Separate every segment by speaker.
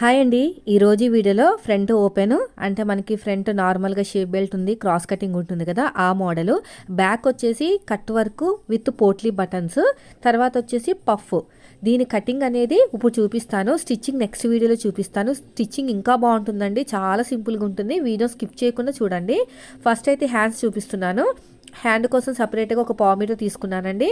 Speaker 1: Hi అండి. ఈరోజు వీడియోలో ఫ్రంట్ ఓపెన్ అంటే మనకి ఫ్రంట్ నార్మల్గా షేప్ బెల్ట్ ఉంది క్రాస్ కటింగ్ ఉంటుంది కదా ఆ మోడలు. బ్యాక్ వచ్చేసి cut work with potli buttons తర్వాత వచ్చేసి పఫ్. దీని కటింగ్ అనేది ఇప్పుడు చూపిస్తాను స్టిచ్చింగ్ నెక్స్ట్ వీడియోలో చూపిస్తాను. స్టిచ్చింగ్ ఇంకా బాగుంటుందండి చాలా సింపుల్గా ఉంటుంది. వీడియో స్కిప్ చేయకుండా చూడండి. ఫస్ట్ అయితే హ్యాండ్స్ చూపిస్తున్నాను. హ్యాండ్ కోసం సపరేట్గా ఒక పావు మీటర్ తీసుకున్నానండి.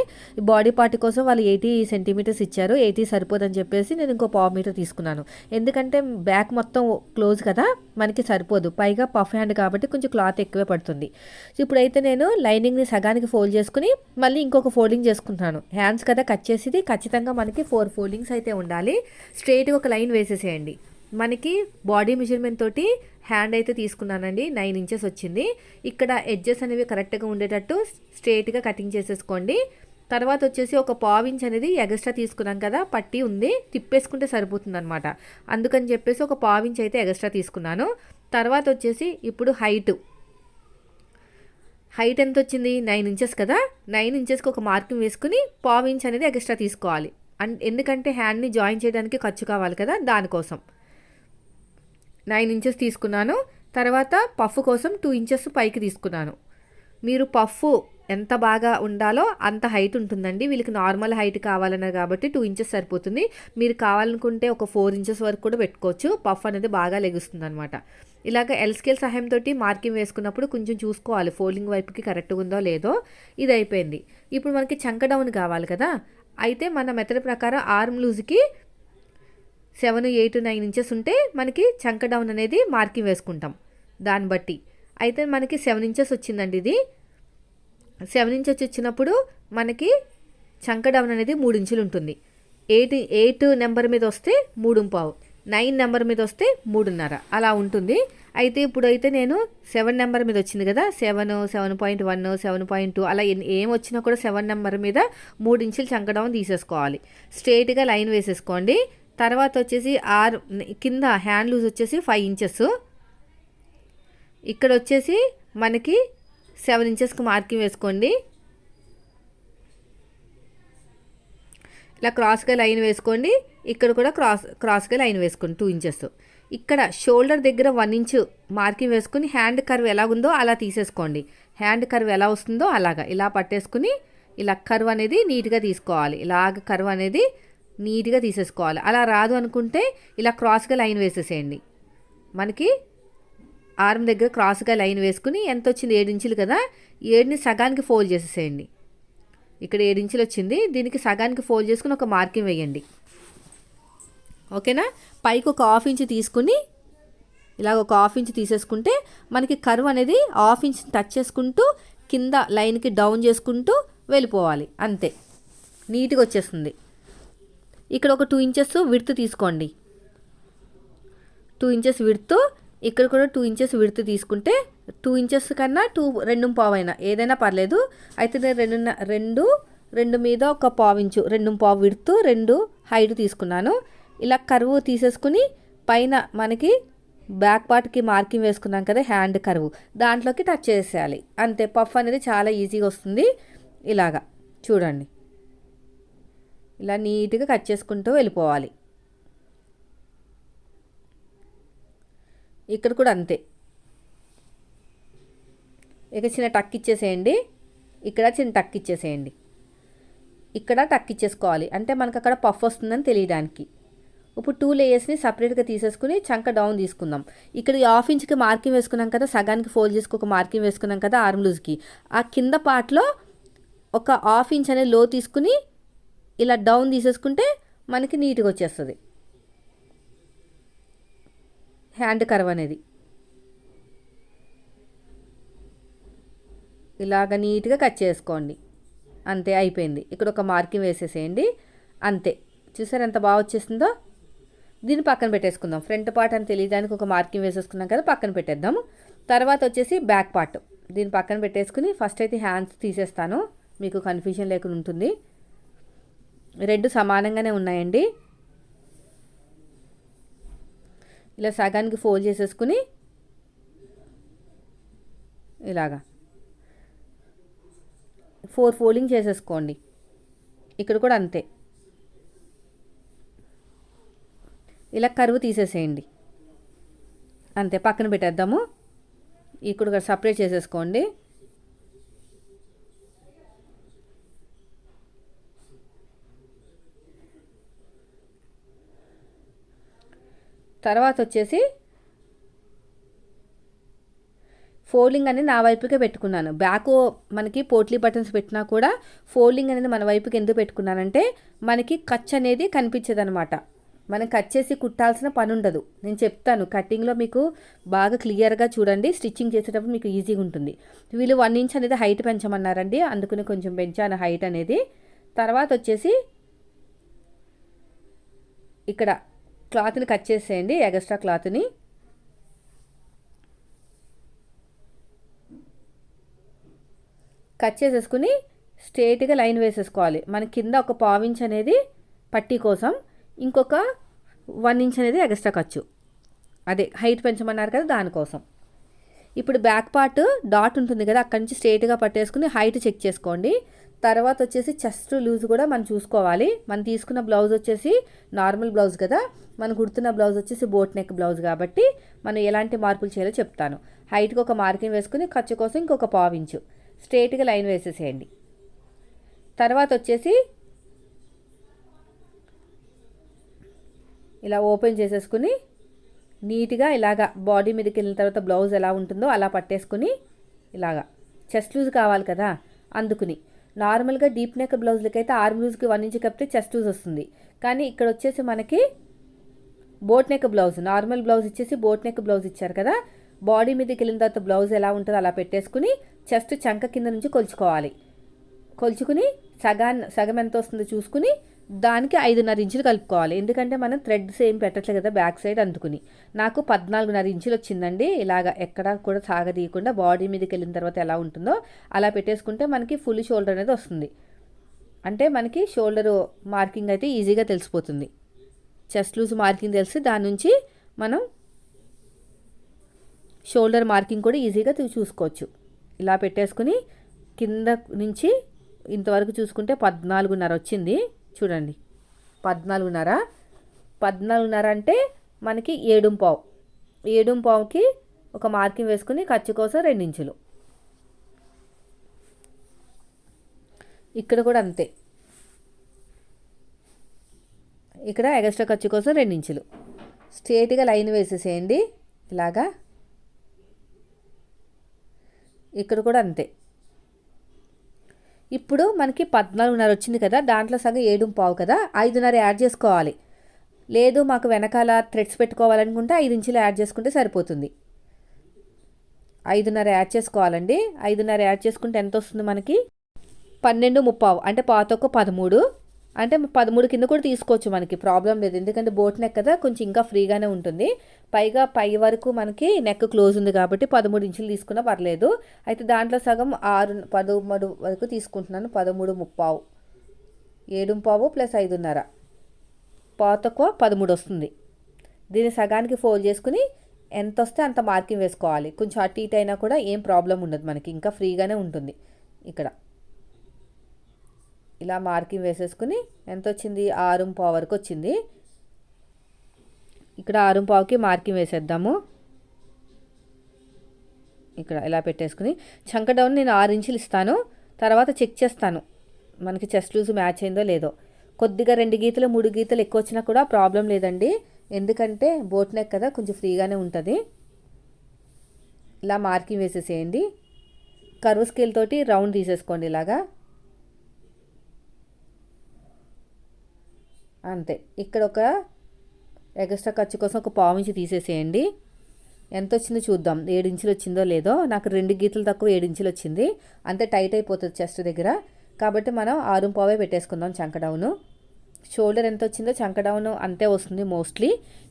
Speaker 1: బాడీ పార్ట్ కోసం వాళ్ళు ఎయిటీ సెంటీమీటర్స్ ఇచ్చారు. ఎయిటీ సరిపోదని చెప్పేసి నేను ఇంకో పావు మీటర్ తీసుకున్నాను. ఎందుకంటే బ్యాక్ మొత్తం క్లోజ్ కదా మనకి సరిపోదు. పైగా పఫ్ హ్యాండ్ కాబట్టి కొంచెం క్లాత్ ఎక్కువే పడుతుంది. ఇప్పుడైతే నేను లైనింగ్ని సగానికి ఫోల్డ్ చేసుకుని మళ్ళీ ఇంకొక ఫోల్డింగ్ చేసుకుంటున్నాను. హ్యాండ్స్ కదా కట్ చేసేది ఖచ్చితంగా మనకి ఫోర్ ఫోల్డింగ్స్ అయితే ఉండాలి. స్ట్రైట్గా ఒక లైన్ వేసేసేయండి. మనకి బాడీ మెజర్మెంట్ తోటి హ్యాండ్ అయితే తీసుకున్నానండి. నైన్ ఇంచెస్ వచ్చింది. ఇక్కడ ఎడ్జెస్ అనేవి కరెక్ట్గా ఉండేటట్టు స్ట్రేట్గా కటింగ్ చేసేసుకోండి. తర్వాత వచ్చేసి ఒక పావించ్ అనేది ఎగస్ట్రా తీసుకున్నాం కదా పట్టి ఉంది. తిప్పేసుకుంటే సరిపోతుంది అనమాట అందుకని చెప్పేసి ఒక పావించ్ అయితే ఎగస్ట్రా తీసుకున్నాను. తర్వాత వచ్చేసి ఇప్పుడు హైట్. హైట్ ఎంత వచ్చింది? నైన్ ఇంచెస్ కదా. నైన్ ఇంచెస్కి ఒక మార్కింగ్ వేసుకుని పావించ్ అనేది ఎగస్ట్రా తీసుకోవాలి. అండ్ ఎందుకంటే హ్యాండ్ని జాయిన్ చేయడానికి ఖర్చు కావాలి కదా దానికోసం. నైన్ ఇంచెస్ తీసుకున్నాను. తర్వాత పఫ్ కోసం టూ ఇంచెస్ పైకి తీసుకున్నాను. మీరు పఫ్ ఎంత బాగా ఉండాలో అంత హైట్ ఉంటుందండి. వీళ్ళకి నార్మల్ హైట్ కావాలన్నారు కాబట్టి టూ ఇంచెస్ సరిపోతుంది. మీరు కావాలనుకుంటే ఒక ఫోర్ ఇంచెస్ వరకు కూడా పెట్టుకోవచ్చు. పఫ్ అనేది బాగా లెగుస్తుంది అనమాట ఇలాగ ఎల్ స్కేల్ సహాయంతో మార్కింగ్ వేసుకున్నప్పుడు కొంచెం చూసుకోవాలి. ఫోల్డింగ్ వైపుకి కరెక్ట్గా ఉందో లేదో ఇది అయిపోయింది. ఇప్పుడు మనకి చంక డౌన్ కావాలి కదా. అయితే మన మెథడ్ ప్రకారం ఆర్మ్ లూజ్కి సెవెన్ ఎయిట్ నైన్ ఇంచెస్ ఉంటే మనకి చంక డౌన్ అనేది మార్కింగ్ వేసుకుంటాం. దాన్ని బట్టి. అయితే మనకి సెవెన్ ఇంచెస్ వచ్చిందండి ఇది. సెవెన్ ఇంచెస్ వచ్చినప్పుడు మనకి చంక డౌన్ అనేది మూడు ఇంచులు ఉంటుంది. ఎయిట్ ఎయిట్ నెంబర్ మీద వస్తే మూడు పావు. నైన్ నెంబర్ మీద వస్తే మూడున్నర. అలా ఉంటుంది. అయితే ఇప్పుడైతే నేను సెవెన్ నెంబర్ మీద వచ్చింది కదా seven seven point one seven point two అలా ఏం వచ్చినా కూడా సెవెన్ నెంబర్ మీద మూడు ఇంచులు చంకడౌన్ తీసేసుకోవాలి. స్ట్రేట్గా లైన్ వేసేసుకోండి. తర్వాత వచ్చేసి ఆర్ కింద హ్యాండ్ లూజ్ వచ్చేసి ఫైవ్ ఇంచెస్. ఇక్కడ వచ్చేసి మనకి సెవెన్ ఇంచెస్కి మార్కింగ్ వేసుకోండి. ఇలా క్రాస్గా లైన్ వేసుకోండి. ఇక్కడ కూడా క్రాస్ క్రాస్గా లైన్ వేసుకోండి టూ ఇంచెస్. ఇక్కడ షోల్డర్ దగ్గర వన్ ఇంచ్ మార్కింగ్ వేసుకుని హ్యాండ్ కర్వ్ ఎలా ఉందో అలా తీసేసుకోండి. హ్యాండ్ కర్వ్ ఎలా వస్తుందో అలాగా. ఇలా పట్టేసుకుని ఇలా కర్వ్ అనేది నీట్గా తీసుకోవాలి. ఇలాగ కర్వ్ అనేది నీట్గా తీసేసుకోవాలి. అలా రాదు అనుకుంటే ఇలా క్రాస్గా లైన్ వేసేసేయండి. మనకి ఆర్మ్ దగ్గర క్రాస్గా లైన్ వేసుకుని ఎంత వచ్చింది? ఏడు ఇంచులు కదా? ఏడుని సగానికి ఫోల్డ్ చేసేసేయండి. ఇక్కడ ఏడు ఇంచులు వచ్చింది. దీనికి సగానికి ఫోల్డ్ చేసుకుని ఒక మార్కింగ్ వేయండి. ఓకేనా? పైకి ఒక హాఫ్ ఇంచ్ తీసుకుని ఇలాగ ఒక హాఫ్ ఇంచ్ తీసేసుకుంటే మనకి కర్వ్ అనేది హాఫ్ ఇంచ్ టచ్ చేసుకుంటూ కింద లైన్కి డౌన్ చేసుకుంటూ వెళ్ళిపోవాలి. అంతే. నీట్గా వచ్చేస్తుంది. ఇక్కడ ఒక టూ ఇంచెస్ విడుతు తీసుకోండి. టూ ఇంచెస్ విడ్త్ ఇక్కడ కూడా టూ ఇంచెస్ విడుతు తీసుకుంటే టూ ఇంచెస్ కన్నా టూ రెండు పావు అయినా ఏదైనా పర్లేదు. అయితే నేను రెండు రెండు రెండు మీద ఒక పావు ఇంచు రెండు పావు విడుతూ రెండు హైట్ తీసుకున్నాను. ఇలా కరువు తీసేసుకుని పైన మనకి బ్యాక్ పార్ట్కి మార్కింగ్ వేసుకున్నాం కదా హ్యాండ్ కరువు. దాంట్లోకి టచ్ చేసేయాలి. అంతే పఫ్ అనేది చాలా ఈజీగా వస్తుంది. ఇలాగా. చూడండి. ఇలా నీట్గా కట్ చేసుకుంటూ వెళ్ళిపోవాలి. ఇక్కడ కూడా అంతే. ఇక చిన్న టక్ ఇచ్చేసేయండి. ఇక్కడ చిన్న టక్ ఇచ్చేసేయండి. ఇక్కడ టక్ ఇచ్చేసుకోవాలి. అంటే మనకు అక్కడ పఫ్ వస్తుందని తెలియడానికి. ఇప్పుడు టూ లేయర్స్ని సపరేట్గా తీసేసుకుని చంక డౌన్ తీసుకుందాం. ఇక్కడ హాఫ్ ఇంచ్కి మార్కింగ్ వేసుకున్నాం కదా సగానికి ఫోల్డ్ చేసుకు ఒక మార్కింగ్ వేసుకున్నాం కదా ఆర్మ్ లూజ్కి. ఆ కింద పార్ట్లో ఒక హాఫ్ ఇంచ్ అనేది లో తీసుకుని ఇలా డౌన్ తీసేసుకుంటే మనకి నీట్గా వచ్చేస్తుంది. హ్యాండ్ కర్వ్ అనేది. ఇలాగ నీట్గా కట్ చేసుకోండి. అంతే అయిపోయింది. ఇక్కడ ఒక మార్కింగ్ వేసేసేయండి. అంతే. చూసారు ఎంత బాగా వచ్చేసిందో దీన్ని పక్కన పెట్టేసుకుందాం. ఫ్రంట్ పార్ట్ అని తెలియడానికి ఒక మార్కింగ్ వేసేసుకున్నాం కదా పక్కన పెట్టేద్దాము తర్వాత వచ్చేసి బ్యాక్ పార్ట్ దీన్ని పక్కన పెట్టేసుకుని ఫస్ట్ అయితే హ్యాండ్స్ తీసేస్తాను. మీకు కన్ఫ్యూజన్ లేకుండా ఉంటుంది. రెండు సమానంగానే ఉన్నాయండి. ఇలా సగానికి ఫోల్డ్ చేసేసుకుని ఇలాగా ఫోర్ ఫోల్డింగ్ చేసేసుకోండి. ఇక్కడ కూడా అంతే. ఇలా కరువు తీసేసేయండి. అంతే పక్కన పెట్టేద్దాము. ఇక్కడ సపరేట్ చేసేసుకోండి. తర్వాత వచ్చేసి ఫోల్డింగ్ అనేది నా వైపుకే పెట్టుకున్నాను. బ్యాక్ మనకి పోట్లీ బటన్స్ పెట్టినా కూడా ఫోల్డింగ్ అనేది మన వైపుకి ఎందుకు పెట్టుకున్నానంటే మనకి ఖర్చు అనేది కనిపించదనమాట. మనం కట్ చేసి కుట్టాల్సిన పని ఉండదు నేను చెప్తాను కటింగ్లో మీకు బాగా క్లియర్గా చూడండి స్టిచ్చింగ్ చేసేటప్పుడు మీకు ఈజీగా ఉంటుంది. వీళ్ళు వన్ ఇంచ్ అనేది హైట్ పెంచమన్నారండి అందుకని కొంచెం పెంచాను హైట్ అనేది. తర్వాత వచ్చేసి ఇక్కడ క్లాత్ని కట్ చేసేయండి ఎగస్ట్రా క్లాత్ని. కట్ చేసేసుకుని స్ట్రేట్గా లైన్ వేసేసుకోవాలి. మన కింద ఒక పావించ్ అనేది పట్టీ కోసం ఇంకొక వన్ ఇంచ్ అనేది ఎగస్ట్రా ఖర్చు. అదే హైట్ పెంచమన్నారు కదా దానికోసం. ఇప్పుడు బ్యాక్ పార్ట్ డాట్ ఉంటుంది కదా అక్కడి నుంచి స్ట్రేట్గా పట్టేసుకుని హైట్ చెక్ చేసుకోండి. తర్వాత వచ్చేసి చెస్ట్ లూజ్ కూడా మనం చూసుకోవాలి. మనం తీసుకున్న బ్లౌజ్ వచ్చేసి నార్మల్ బ్లౌజ్ కదా. మనం కుడుతున్న బ్లౌజ్ వచ్చేసి బోట్ నెక్ బ్లౌజ్ కాబట్టి మనం ఎలాంటి మార్పులు చేయాలో చెప్తాను. హైట్కి ఒక మార్కింగ్ వేసుకుని ఖర్చు కోసం ఇంకొక పావించు స్ట్రేట్గా లైన్ వేసేసేయండి. తర్వాత వచ్చేసి ఇలా ఓపెన్ చేసేసుకుని నీట్గా ఇలాగా బాడీ మీదకి వెళ్ళిన తర్వాత బ్లౌజ్ ఎలా ఉంటుందో అలా పట్టేసుకుని ఇలాగా చెస్ట్ లూజ్ కావాలి కదా అందుకుని. నార్మల్గా డీప్ నెక్ బ్లౌజ్లకి అయితే ఆర్మ్ లూజ్కి వన్ ఇంచ్ కప్పితే చెస్ట్ లూజ్ వస్తుంది. కానీ ఇక్కడ వచ్చేసి మనకి boat neck blouse normal blouse ఇచ్చేసి బోట్ నెక్ బ్లౌజ్ ఇచ్చారు కదా బాడీ మీదకి వెళ్ళిన తర్వాత బ్లౌజ్ ఎలా ఉంటుందో అలా పెట్టేసుకుని చెస్ట్ చంక కింద నుంచి కొలుచుకోవాలి. కొలుచుకుని సగాన్ సగం ఎంత వస్తుందో చూసుకుని దానికి ఐదున్నర ఇంచులు కలుపుకోవాలి. ఎందుకంటే మనం థ్రెడ్స్ ఏం పెట్టట్లేదు కదా బ్యాక్ సైడ్ అందుకుని. నాకు పద్నాలుగున్నర ఇంచులు వచ్చిందండి. ఇలాగ ఎక్కడా కూడా సాగదీయకుండా బాడీ మీదకి వెళ్ళిన తర్వాత ఎలా ఉంటుందో అలా పెట్టేసుకుంటే మనకి ఫుల్ షోల్డర్ అనేది వస్తుంది. అంటే మనకి షోల్డర్ మార్కింగ్ అయితే ఈజీగా తెలిసిపోతుంది. చెస్ట్ లూజ్ మార్కింగ్ తెలిసి దాని నుంచి మనం షోల్డర్ మార్కింగ్ కూడా ఈజీగా చూసుకోవచ్చు. ఇలా పెట్టేసుకుని కింద నుంచి ఇంతవరకు చూసుకుంటే పద్నాలుగున్నర వచ్చింది. చూడండి. పద్నాలుగున్నర. పద్నాలుగున్నర అంటే మనకి ఏడు పావు. ఏడు పావుకి ఒక మార్కింగ్ వేసుకుని ఖర్చు కోసం రెండించులు. ఇక్కడ కూడా అంతే. ఇక్కడ ఎగస్ట్రా ఖర్చు కోసం రెండించులు. స్ట్రేట్గా లైన్ వేసేసేయండి. ఇలాగా. ఇక్కడ కూడా అంతే. ఇప్పుడు మనకి పద్నాలుగున్నర వచ్చింది కదా దాంట్లో సగం ఏడు పావు కదా ఐదున్నర యాడ్ చేసుకోవాలి. లేదు మాకు వెనకాల థ్రెడ్స్ పెట్టుకోవాలనుకుంటే ఐదు ఇంచులు యాడ్ చేసుకుంటే సరిపోతుంది. ఐదున్నర యాడ్ చేసుకోవాలండి. ఐదున్నర యాడ్ చేసుకుంటే ఎంత వస్తుంది మనకి? పన్నెండు ముప్పావు అంటే పాతొక్క పదమూడు. అంటే పదమూడు కింద కూడా తీసుకోవచ్చు మనకి ప్రాబ్లం లేదు. ఎందుకంటే బోట్ నెక్ కదా కొంచెం ఇంకా ఫ్రీగానే ఉంటుంది. పైగా పై వరకు మనకి నెక్ క్లోజ్ ఉంది కాబట్టి పదమూడు ఇంచులు తీసుకున్నా పర్లేదు. అయితే దాంట్లో సగం ఆరు పదమూడు వరకు తీసుకుంటున్నాను. పదమూడు ముప్పావు. ఏడు పావు ప్లస్ ఐదున్నర. పాతకు పదమూడు వస్తుంది. దీన్ని సగానికి ఫోల్డ్ చేసుకుని ఎంత వస్తే అంత మార్కింగ్ వేసుకోవాలి. కొంచెం అటు ఇటు అయినా కూడా ఏం ప్రాబ్లం ఉండదు మనకి. ఇంకా ఫ్రీగానే ఉంటుంది ఇక్కడ. ఇలా మార్కింగ్ వేసేసుకుని ఎంత వచ్చింది ఆరు పావు వరకు వచ్చింది ఇక్కడ ఆరు పావుకి మార్కింగ్ వేసేద్దాము. ఇక్కడ ఇలా పెట్టేసుకుని చంక డౌన్ నేను ఆరు ఇంచులు ఇస్తాను. తర్వాత చెక్ చేస్తాను. మనకి చెస్ట్ లూజ్ మ్యాచ్ అయిందో లేదో. కొద్దిగా రెండు గీతలు మూడు గీతలు ఎక్కువ వచ్చినా కూడా ప్రాబ్లం లేదండి. ఎందుకంటే బోట్ నెక్ కదా కొంచెం ఫ్రీగానే ఉంటుంది. ఇలా మార్కింగ్ వేసేసేయండి. కరువు స్కేల్ తోటి రౌండ్ తీసేసుకోండి ఇలాగా. అంతే. ఇక్కడ ఒక ఎక్స్ట్రా ఖర్చు కోసం ఒక పావు ఇంచు తీసేసేయండి. ఎంత వచ్చిందో చూద్దాం. ఏడు ఇంచులు వచ్చిందో లేదో. నాకు రెండు గీతలు తక్కువ ఏడు ఇంచులు వచ్చింది. అంతే టైట్ అయిపోతుంది చెస్ట్ దగ్గర. కాబట్టి మనం ఆరు పావే పెట్టేసుకుందాం చంకడౌను షోల్డర్ ఎంత వచ్చిందో చంకడౌన్ అంతే వస్తుంది మోస్ట్లీ.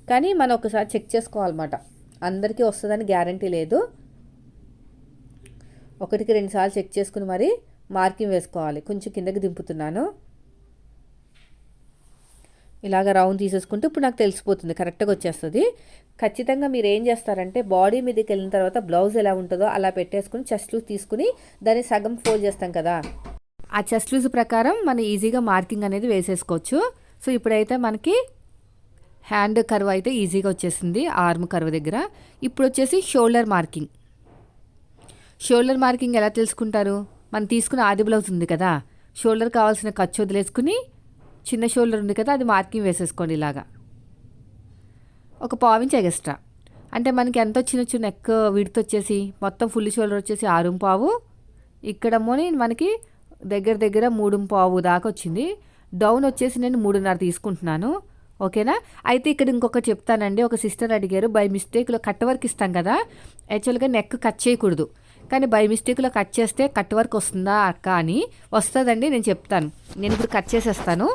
Speaker 1: కానీ మనం ఒకసారి చెక్ చేసుకోవాలన్నమాట. అందరికీ వస్తుందని గ్యారంటీ లేదు. ఒకటికి రెండుసార్లు చెక్ చేసుకుని మరి మార్కింగ్ వేసుకోవాలి. కొంచెం కిందకి దింపుతున్నాను. ఇలాగ రౌండ్ తీసేసుకుంటే ఇప్పుడు నాకు తెలిసిపోతుంది కరెక్ట్గా వచ్చేస్తుంది. ఖచ్చితంగా మీరు ఏం చేస్తారంటే బాడీ మీదకి వెళ్ళిన తర్వాత బ్లౌజ్ ఎలా ఉంటుందో అలా పెట్టేసుకుని చెస్ట్ లూజ్ తీసుకుని దాన్ని సగం ఫోల్డ్ చేస్తాం కదా. ఆ చెస్ట్ లూజ్ ప్రకారం మనం ఈజీగా మార్కింగ్ అనేది వేసేసుకోవచ్చు. సో ఇప్పుడైతే మనకి హ్యాండ్ కర్వ్ అయితే ఈజీగా వచ్చేసింది ఆర్మ్ కర్వ్ దగ్గర. ఇప్పుడు వచ్చేసి షోల్డర్ మార్కింగ్. షోల్డర్ మార్కింగ్ ఎలా తెలుసుకుంటారు? మనం తీసుకున్న ఆది బ్లౌజ్ ఉంది కదా షోల్డర్ కావాల్సిన ఖర్చు వదిలేసుకుని చిన్న షోల్డర్ ఉంది కదా అది మార్కింగ్ వేసేసుకోండి ఇలాగా. ఒక పావించ్ ఎగస్ట్రా అంటే మనకి ఎంత వచ్చినొచ్చు నెక్ విడత వచ్చేసి మొత్తం ఫుల్ షోల్డర్ వచ్చేసి ఆరు పావు. ఇక్కడమోని మనకి దగ్గర దగ్గర మూడు పావు దాకా వచ్చింది. డౌన్ వచ్చేసి నేను మూడున్నర తీసుకుంటున్నాను. ఓకేనా? అయితే ఇక్కడ ఇంకొకటి చెప్తానండి. ఒక సిస్టర్ అడిగారు బై మిస్టేక్లో కట్ వర్క్ ఇస్తాం కదా. యాక్చువల్గా నెక్ కట్ చేయకూడదు. కానీ బై మిస్టేక్లో కట్ చేస్తే కట్ వర్క్ వస్తుందా అక్క అని వస్తుందండి నేను చెప్తాను. నేను ఇప్పుడు కట్ చేసేస్తాను.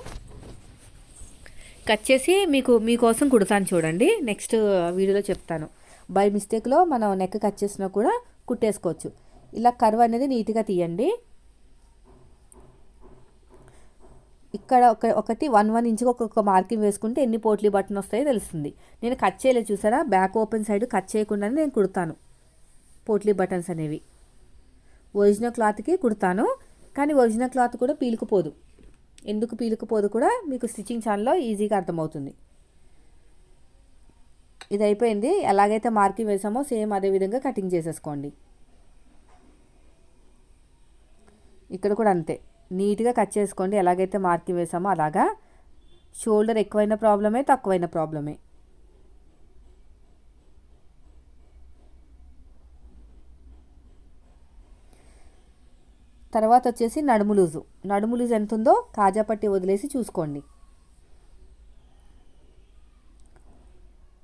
Speaker 1: కట్ చేసి మీకు మీకోసం కుడతాను చూడండి. నెక్స్ట్ వీడియోలో uh, చెప్తాను. బై మిస్టేక్లో మనం నెక్ కట్ చేసినా కూడా కుట్టేసుకోవచ్చు. ఇలా కర్వ్ అనేది నీట్గా తీయండి. ఇక్కడ ఒక ఒకటి వన్ వన్ ఇంచుకి ఒక్కొక్క మార్కింగ్ వేసుకుంటే ఎన్ని పోట్లీ బటన్ వస్తాయో తెలుస్తుంది. నేను కట్ చేయలేదు చూసారా? బ్యాక్ ఓపెన్ సైడ్ కట్ చేయకుండానే నేను కుడతాను. పోట్లీ బటన్స్ అనేవి. ఒరిజినల్ క్లాత్కి కుడతాను కానీ ఒరిజినల్ క్లాత్ కూడా పీలుకుపోదు. ఎందుకు పీలుకుపోదు కూడా మీకు స్టిచ్చింగ్ ఛానల్లో ఈజీగా అర్థమవుతుంది. ఇది అయిపోయింది. ఎలాగైతే మార్కింగ్ వేసామో సేమ్ అదే విధంగా కటింగ్ చేసేసుకోండి. ఇక్కడ కూడా అంతే. నీట్గా కట్ చేసుకోండి. ఎలాగైతే మార్కింగ్ వేసామో అలాగా. షోల్డర్ ఎక్కువైన ప్రాబ్లమే తక్కువైన ప్రాబ్లమే. తర్వాత వచ్చేసి నడుము లూజు నడుము లూజు ఎంత ఉందో కాజాపట్టి వదిలేసి చూసుకోండి.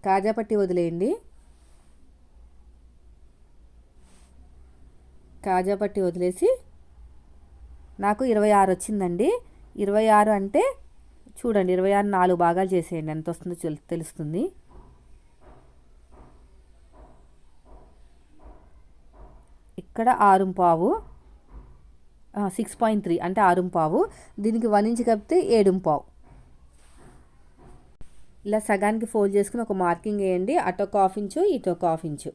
Speaker 1: కాజాపట్టి వదిలేయండి. కాజాపట్టి వదిలేసి నాకు ఇరవై ఆరు వచ్చిందండి. ఇరవై ఆరు అంటే చూడండి ఇరవై ఆరు నాలుగు భాగాలు చేసేయండి. ఎంత వస్తుందో తెలుస్తుంది. ఇక్కడ ఆరు పావు సిక్స్ పాయింట్ త్రీ అంటే ఆరుంపావు దీనికి వన్ ఇంచ్ కప్పితే ఏడుంపావు ఇలా సగానికి ఫోల్డ్ చేసుకుని ఒక మార్కింగ్ వేయండి. అటు ఒక హాఫ్ ఇంచు ఇటు ఒక హాఫ్ ఇంచు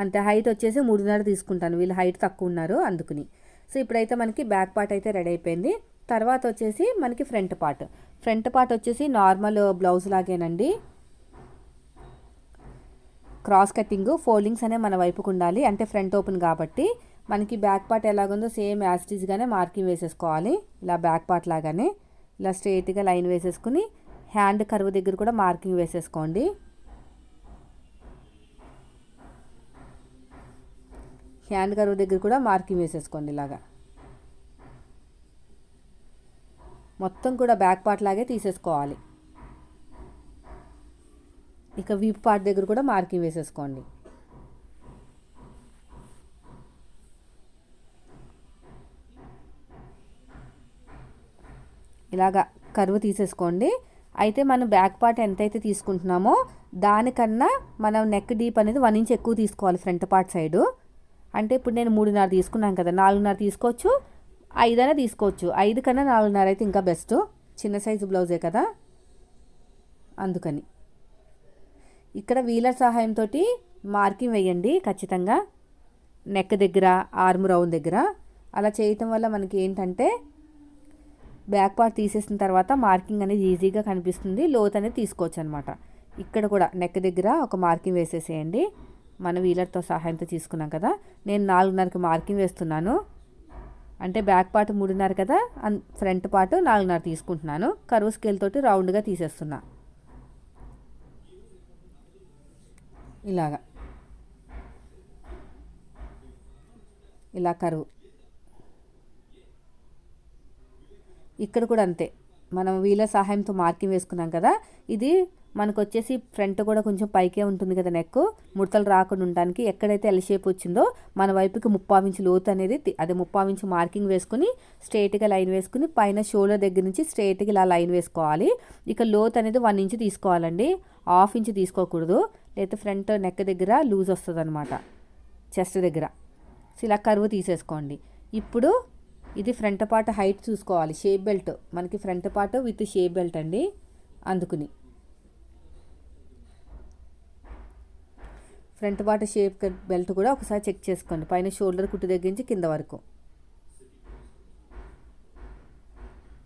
Speaker 1: అంతే హైట్ వచ్చేసి మూడున్నర తీసుకుంటాను. వీళ్ళు హైట్ తక్కువ ఉన్నారు అందుకుని. సో ఇప్పుడైతే మనకి బ్యాక్ పార్ట్ అయితే రెడీ అయిపోయింది. తర్వాత వచ్చేసి మనకి ఫ్రంట్ పార్ట్ ఫ్రంట్ పార్ట్ వచ్చేసి నార్మల్ బ్లౌజ్ లాగేనండి. క్రాస్ కటింగ్ ఫోల్డింగ్స్ అనే మన వైపుకు ఉండాలి. అంటే ఫ్రంట్ ఓపెన్ కాబట్టి. మనకి బ్యాక్ పార్ట్ ఎలాగుందో సేమ్ యాస్టీజ్గానే మార్కింగ్ వేసేసుకోవాలి. ఇలా బ్యాక్ పార్ట్ లాగానే ఇలా స్ట్రైట్గా లైన్ వేసేసుకుని హ్యాండ్ కరువు దగ్గర కూడా మార్కింగ్ వేసేసుకోండి. హ్యాండ్ కరువు దగ్గర కూడా మార్కింగ్ వేసేసుకోండి ఇలాగా. మొత్తం కూడా బ్యాక్ పార్ట్ లాగే తీసేసుకోవాలి. ఇక వీప్ పార్ట్ దగ్గర కూడా మార్కింగ్ వేసేసుకోండి. ఇలాగా కరువు తీసేసుకోండి. అయితే మనం బ్యాక్ పార్ట్ ఎంతైతే తీసుకుంటున్నామో దానికన్నా మనం నెక్ డీప్ అనేది వన్ ఇంచ్ ఎక్కువ తీసుకోవాలి ఫ్రంట్ పార్ట్ సైడు. అంటే ఇప్పుడు నేను మూడున్నర తీసుకున్నాను కదా నాలుగున్నర తీసుకోవచ్చు ఐదైనా తీసుకోవచ్చు. ఐదు కన్నా నాలుగున్నర అయితే ఇంకా బెస్ట్ చిన్న సైజు బ్లౌజే కదా? అందుకని. ఇక్కడ వీలర్ సహాయంతో మార్కింగ్ వేయండి ఖచ్చితంగా. నెక్ దగ్గర ఆర్మ్ రౌండ్ దగ్గర. అలా చేయటం వల్ల మనకి ఏంటంటే బ్యాక్ పార్ట్ తీసేసిన తర్వాత మార్కింగ్ అనేది ఈజీగా కనిపిస్తుంది. లోత్ అనేది తీసుకోవచ్చు అనమాట ఇక్కడ కూడా నెక్ దగ్గర ఒక మార్కింగ్ వేసేసేయండి. మన వీలర్తో సహాయంతో తీసుకున్నాం కదా. నేను నాలుగున్నరకి మార్కింగ్ వేస్తున్నాను. అంటే బ్యాక్ పార్ట్ మూడున్నర కదా. ఫ్రంట్ పార్ట్ నాలుగున్నర తీసుకుంటున్నాను. కరువు స్కేల్ తోటి రౌండ్గా తీసేస్తున్నా. ఇలాగా. ఇలా కరువు. ఇక్కడ కూడా అంతే. మనం వీల సహాయంతో మార్కింగ్ వేసుకున్నాం కదా ఇది మనకు వచ్చేసి ఫ్రంట్ కూడా కొంచెం పైకే ఉంటుంది కదా నెక్ ముడతలు రాకుండా ఉండడానికి ఎక్కడైతే ఎల్ షేప్ వచ్చిందో మన వైపుకి ముప్పావించి లోతు అనేది అదే ముప్పావించి మార్కింగ్ వేసుకుని స్ట్రైట్గా లైన్ వేసుకుని పైన షోల్డర్ దగ్గర నుంచి స్ట్రైట్గా ఇలా లైన్ వేసుకోవాలి. ఇక లోత్ అనేది వన్ ఇంచ్ తీసుకోవాలండి. హాఫ్ ఇంచ్ తీసుకోకూడదు. లేకపోతే ఫ్రంట్ నెక్ దగ్గర లూజ్ వస్తుంది చెస్ట్ దగ్గర. ఇలా కరువు తీసేసుకోండి. ఇప్పుడు ఇది ఫ్రంట్ పార్ట్ హైట్ చూసుకోవాలి షేప్ బెల్ట్. మనకి front part with shape belt అండి అందుకుని. ఫ్రంట్ పార్ట్ షేప్ బెల్ట్ కూడా ఒకసారి చెక్ చేసుకోండి పైన షోల్డర్ కుట్టు దగ్గర నుంచి కింద వరకు.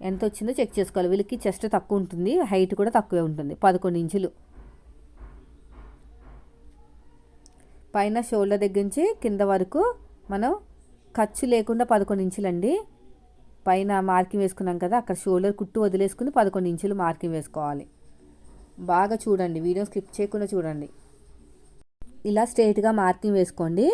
Speaker 1: ఎంత వచ్చిందో చెక్ చేసుకోవాలి వీళ్ళకి చెస్ట్ తక్కువ ఉంటుంది హైట్ కూడా తక్కువే ఉంటుంది పదకొండు ఇంచులు. పైన షోల్డర్ దగ్గర నుంచి కింద వరకు మనం ఖర్చు లేకుండా పదకొండు ఇంచులండి. పైన మార్కింగ్ వేసుకున్నాం కదా అక్కడ షోల్డర్ కుట్టు వదిలేసుకుని పదకొండు ఇంచులు మార్కింగ్ వేసుకోవాలి. బాగా చూడండి వీడియో స్కిప్ చేయకుండా చూడండి. ఇలా స్ట్రైట్గా మార్కింగ్ వేసుకోండి.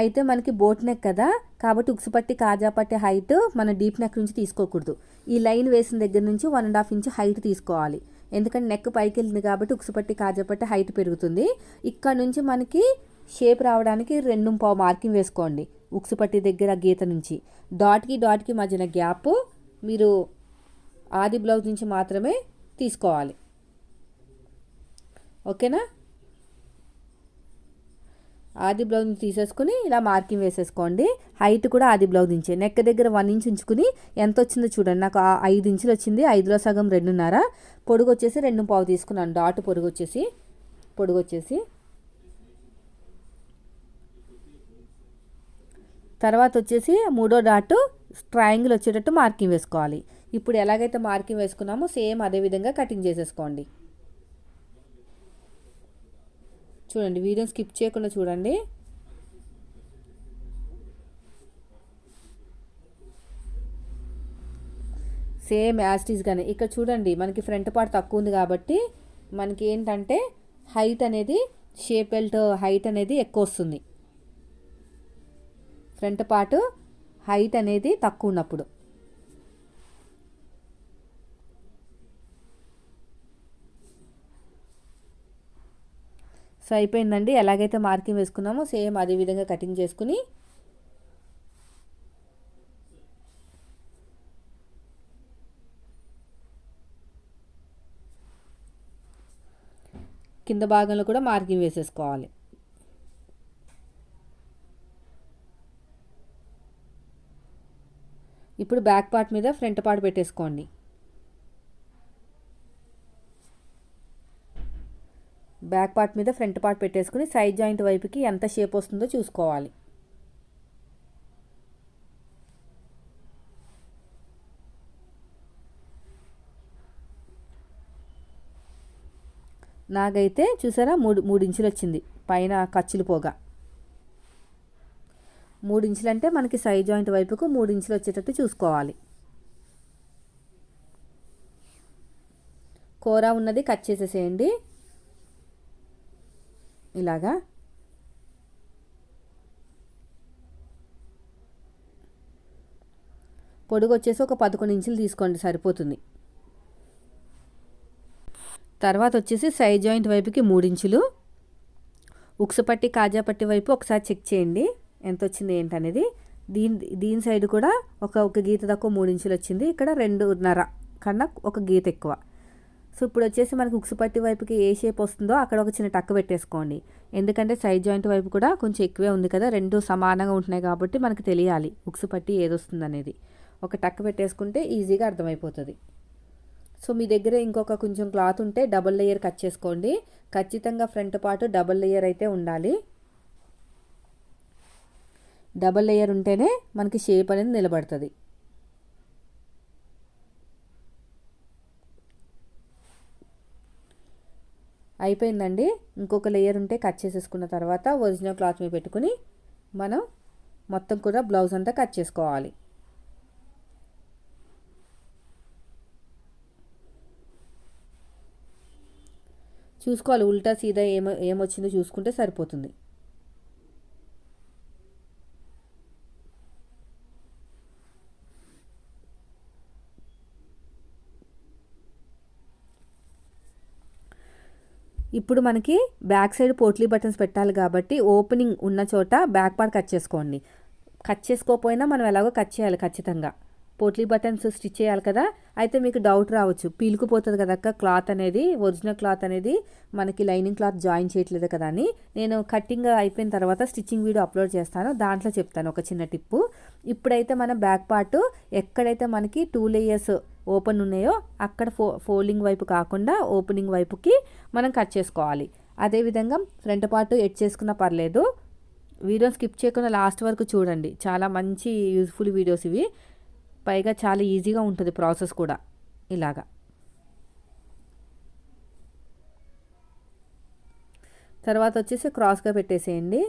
Speaker 1: అయితే మనకి బోట్ నెక్ కదా కాబట్టి ఉక్సుపట్టి కాజాపట్టి హైట్ మన డీప్ నెక్ నుంచి తీసుకోకూడదు. ఈ లైన్ వేసిన దగ్గర నుంచి one and half inch height తీసుకోవాలి. ఎందుకంటే నెక్ పైకి వెళ్ళింది కాబట్టి ఉక్సుపట్టి కాజాపట్టి హైట్ పెరుగుతుంది. ఇక్కడ నుంచి మనకి షేప్ రావడానికి రెండు పావు మార్కింగ్ వేసుకోండి. ఉక్సుపట్టి దగ్గర గీత నుంచి. డాట్కి డాట్కి మధ్యన గ్యాప్ మీరు ఆది బ్లౌజ్ నుంచి మాత్రమే తీసుకోవాలి. ఓకేనా? ఆది బ్లౌజ్ తీసేసుకుని ఇలా మార్కింగ్ వేసేసుకోండి. హైట్ కూడా ఆది బ్లౌజ్ నుంచే. నెక్ దగ్గర వన్ ఇంచ్ ఉంచుకుని ఎంత వచ్చిందో చూడండి. నాకు ఐదు ఇంచులు వచ్చింది. ఐదులో సగం రెండున్నర. పొడుగు వచ్చేసి రెండు పావు తీసుకున్నాను. డాట్ పొడుగు వచ్చేసి పొడుగు వచ్చేసి తర్వాత వచ్చేసి మూడో డాట్ ట్రయాంగిల్ వచ్చేటట్టు మార్కింగ్ వేసుకోవాలి. ఇప్పుడు ఎలాగైతే మార్కింగ్ వేసుకున్నామో సేమ్ అదే విధంగా కటింగ్ చేసేసుకోండి. చూడండి వీడియో స్కిప్ చేయకుండా చూడండి. సేమ్ యాస్టీస్గానే ఇక్కడ చూడండి మనకి ఫ్రంట్ పార్ట్ తక్కువ ఉంది కాబట్టి మనకి ఏంటంటే హైట్ అనేది షేప్ బెల్ట్ హైట్ అనేది ఎక్కువ వస్తుంది. ఫ్రంట్ పార్ట్ హైట్ అనేది తక్కువ ఉన్నప్పుడు. సో అయిపోయిందండి. ఎలాగైతే మార్కింగ్ వేసుకున్నామో సేమ్ అదే విధంగా కటింగ్ చేసుకుని కింద భాగంలో కూడా మార్కింగ్ వేసేసుకోవాలి. ఇప్పుడు బ్యాక్ పార్ట్ మీద ఫ్రంట్ పార్ట్ పెట్టేసుకోండి. బ్యాక్ పార్ట్ మీద ఫ్రంట్ పార్ట్ పెట్టేసుకుని సైడ్ జాయింట్ వైపుకి ఎంత షేప్ వస్తుందో చూసుకోవాలి. నాకైతే చూసారా మూడు మూడు ఇంచులు వచ్చింది పైన ఖర్చులు పోగా. మూడు ఇంచులు అంటే మనకి సైడ్ జాయింట్ వైపుకు మూడు ఇంచులు వచ్చేటట్టు చూసుకోవాలి. కూర ఉన్నది కట్ చేసేసేయండి. ఇలాగా. పొడుగు వచ్చేసి ఒక పదకొండు ఇంచులు తీసుకోండి సరిపోతుంది. తర్వాత వచ్చేసి సైడ్ జాయింట్ వైపుకి మూడించులు ఉక్సుపట్టి కాజాపట్టి వైపు ఒకసారి చెక్ చేయండి. ఎంత వచ్చింది ఏంటనేది? దీని దీని సైడ్ కూడా ఒక ఒక గీత తక్కువ మూడించులు వచ్చింది ఇక్కడ రెండున్నర కన్నా ఒక గీత ఎక్కువ. సో ఇప్పుడు వచ్చేసి మనకి ఉక్సు పట్టి వైపుకి ఏ షేప్ వస్తుందో అక్కడ ఒక చిన్న టక్ పెట్టేసుకోండి. ఎందుకంటే సైడ్ జాయింట్ వైపు కూడా కొంచెం ఎక్కువే ఉంది కదా రెండు సమానంగా ఉంటున్నాయి కాబట్టి మనకు తెలియాలి ఉక్సు పట్టి ఏది వస్తుంది అనేది ఒక టక్ పెట్టేసుకుంటే ఈజీగా అర్థమైపోతుంది. సో మీ దగ్గర ఇంకొక కొంచెం క్లాత్ ఉంటే డబుల్ లేయర్ కట్ చేసుకోండి. ఖచ్చితంగా ఫ్రంట్ పార్ట్ డబుల్ లేయర్ అయితే ఉండాలి. డబల్ లేయర్ ఉంటేనే మనకి షేప్ అనేది నిలబడుతుంది. అయిపోయిందండి. ఇంకొక లేయర్ ఉంటే కట్ చేసేసుకున్న తర్వాత ఒరిజినల్ క్లాత్ మీద పెట్టుకుని మనం మొత్తం కూడా బ్లౌజ్ అంతా కట్ చేసుకోవాలి. చూసుకోవాలి. ఉల్టా సీదా ఏమో ఏమొచ్చిందో చూసుకుంటే సరిపోతుంది. ఇప్పుడు మనకి బ్యాక్ సైడ్ పోట్లీ బటన్స్ పెట్టాలి కాబట్టి ఓపెనింగ్ ఉన్న చోట బ్యాక్ పార్ట్ కట్ చేసుకోండి. కట్ చేసుకోకపోయినా మనం ఎలాగో కట్ చేయాలి ఖచ్చితంగా. పోట్లీ బటన్స్ స్టిచ్ చేయాలి కదా అయితే మీకు డౌట్ రావచ్చు. పీలుకుపోతుంది కదా క్లాత్ అనేది ఒరిజినల్ క్లాత్ అనేది మనకి లైనింగ్ క్లాత్ జాయిన్ చేయట్లేదు కదా అని. నేను కటింగ్ అయిపోయిన తర్వాత స్టిచ్చింగ్ వీడియో అప్లోడ్ చేస్తాను దాంట్లో చెప్తాను ఒక చిన్న టిప్పు. ఇప్పుడైతే మన బ్యాక్ పార్ట్ ఎక్కడైతే మనకి టూ లేయర్స్ ఓపెన్ ఉన్నాయో అక్కడ ఫో ఫోల్డింగ్ వైపు కాకుండా ఓపెనింగ్ వైపుకి మనం కట్ చేసుకోవాలి. అదేవిధంగా ఫ్రంట్ పార్ట్ ఎడ్ చేసుకున్నా పర్లేదు. వీడియో స్కిప్ చేయకుండా లాస్ట్ వరకు చూడండి. చాలా మంచి యూజ్ఫుల్ వీడియోస్ ఇవి. పైగా చాలా ఈజీగా ఉంటుంది ప్రాసెస్ కూడా ఇలాగా. తర్వాత వచ్చేసి క్రాస్గా పెట్టేసేయండి.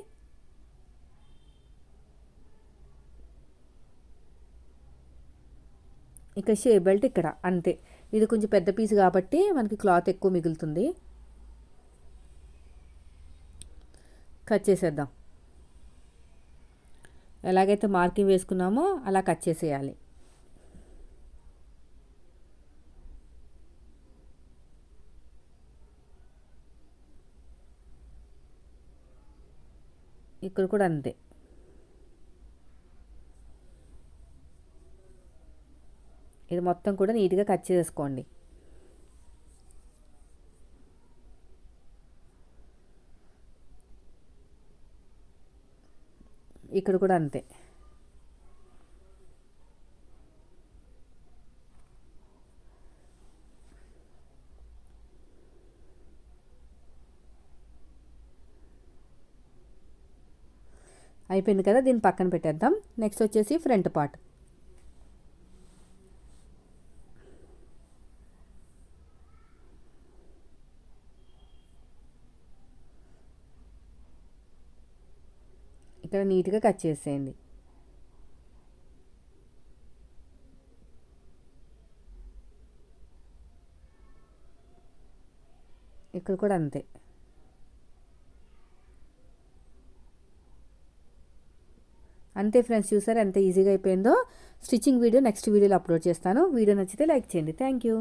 Speaker 1: ఇక షే బెల్ట్ ఇక్కడ అంతే. ఇది కొంచెం పెద్ద పీస్ కాబట్టి మనకి క్లాత్ ఎక్కువ మిగులుతుంది. కట్ చేసేద్దాం. ఎలాగైతే మార్కింగ్ వేసుకున్నామో అలా కట్ చేసేయాలి. ఇక్కడ కూడా అంతే. ఇది మొత్తం కూడా నీట్గా కట్ చేసుకోండి ఇక్కడ కూడా అంతే. అయిపోయింది కదా దీన్ని పక్కన పెట్టేద్దాం. నెక్స్ట్ వచ్చేసి ఫ్రంట్ పార్ట్ ఇక్కడ నీట్గా కట్ చేసేయండి. ఇక్కడ కూడా అంతే. అంతే ఫ్రెండ్స్ చూసారు ఎంత ఈజీగా అయిపోయిందో? స్టిచ్చింగ్ వీడియో నెక్స్ట్ వీడియోలో అప్లోడ్ చేస్తాను. వీడియో నచ్చితే లైక్ చేయండి. Thank you.